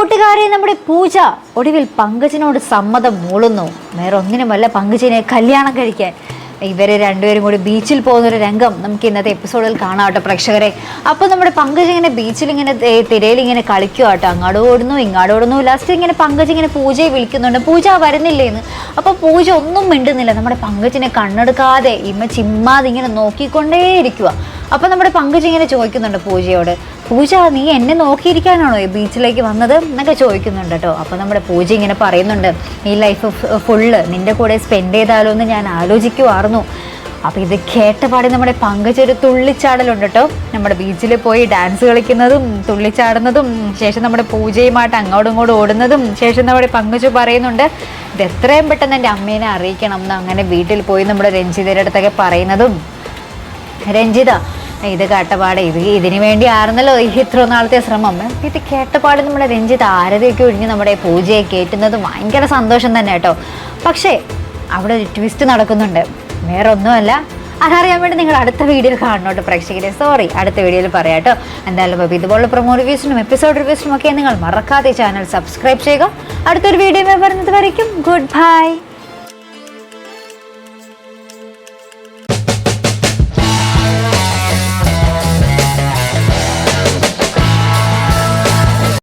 കൂട്ടുകാരെ നമ്മുടെ പൂജ ഒടുവിൽ പങ്കജിനോട് സമ്മതം മൂളുന്നു. വേറെ ഒന്നിനുമല്ല പങ്കജിനെ കല്യാണം കഴിക്കാൻ. ഇവരെ രണ്ടുപേരും കൂടി ബീച്ചിൽ പോകുന്ന ഒരു രംഗം നമുക്ക് ഇന്നത്തെ എപ്പിസോഡിൽ കാണാം കേട്ടോ പ്രേക്ഷകരെ. അപ്പോൾ നമ്മുടെ പങ്കജ് ഇങ്ങനെ ബീച്ചിൽ ഇങ്ങനെ തിരയിൽ ഇങ്ങനെ കളിക്കുക കേട്ടോ. അങ്ങോട്ട് ഓടുന്നു ഇങ്ങോട്ട് ഓടുന്നു. ലാസ്റ്റ് ഇങ്ങനെ പങ്കജ് ഇങ്ങനെ പൂജയെ വിളിക്കുന്നുണ്ട്. പൂജ വരുന്നില്ലേന്ന് അപ്പോൾ പൂജ ഒന്നും മിണ്ടുന്നില്ല. നമ്മുടെ പങ്കജിനെ കണ്ണെടുക്കാതെ ഇമ്മ ചിമ്മാതെ ഇങ്ങനെ നോക്കിക്കൊണ്ടേ ഇരിക്കുക അപ്പോൾ നമ്മുടെ പങ്കജ് ഇങ്ങനെ ചോദിക്കുന്നുണ്ട് പൂജയോട് പൂജ നീ എന്നെ നോക്കിയിരിക്കാനാണോ ഈ ബീച്ചിലേക്ക് വന്നത്? എന്നൊക്കെ ചോദിക്കുന്നുണ്ട് കേട്ടോ. അപ്പോൾ നമ്മുടെ പൂജ ഇങ്ങനെ പറയുന്നുണ്ട് ഈ ലൈഫ് ഫുള്ള് നിന്റെ കൂടെ സ്പെൻഡ് ചെയ്താലോ എന്ന് ഞാൻ ആലോചിക്കുമായിരുന്നു അപ്പോൾ ഇത് കേട്ടപാടി നമ്മുടെ പങ്കജ് ഒരു തുള്ളിച്ചാടലുണ്ട് കേട്ടോ. നമ്മുടെ ബീച്ചിൽ പോയി ഡാൻസ് കളിക്കുന്നതും തുള്ളിച്ചാടുന്നതും ശേഷം നമ്മുടെ പൂജയുമായിട്ട് അങ്ങോട്ടും ഇങ്ങോട്ടും ഓടുന്നതും ശേഷം നമ്മുടെ പങ്കജ് പറയുന്നുണ്ട് ഇത് എത്രയും പെട്ടെന്ന് എന്റെ അമ്മേനെ അറിയിക്കണം എന്ന് അങ്ങനെ വീട്ടിൽ പോയി നമ്മുടെ രഞ്ജിതയുടെ അടുത്തൊക്കെ പറയുന്നതും. രഞ്ജിത ഇത് കേട്ടപാടെ ഇത് ഇതിനു വേണ്ടി ആയിരുന്നല്ലോ ഈ ഇത്ര നാളത്തെ ശ്രമം. ഇത് കേട്ടപാട് നമ്മുടെ രഞ്ജിത്ത് ആരതിയൊക്കെ ഒഴിഞ്ഞ് നമ്മുടെ പൂജയെ കയറ്റുന്നത് ഭയങ്കര സന്തോഷം തന്നെ കേട്ടോ. പക്ഷേ അവിടെ ഒരു ട്വിസ്റ്റ് നടക്കുന്നുണ്ട്. വേറെ ഒന്നുമല്ല അതറിയാൻ വേണ്ടി നിങ്ങൾ അടുത്ത വീഡിയോയിൽ കേട്ടോ പ്രേക്ഷകരെ. സോറി അടുത്ത വീഡിയോയിൽ പറയാം കേട്ടോ. എന്തായാലും അപ്പോൾ ഇതുപോലുള്ള പ്രൊമോ റിവ്യൂസിനും എപ്പിസോഡ് റിവ്യൂസിനും ഒക്കെ നിങ്ങൾ മറക്കാതെ ചാനൽ സബ്സ്ക്രൈബ് ചെയ്യുക. അടുത്തൊരു വീഡിയോ വരുന്നത് വരയ്ക്കും. Good bye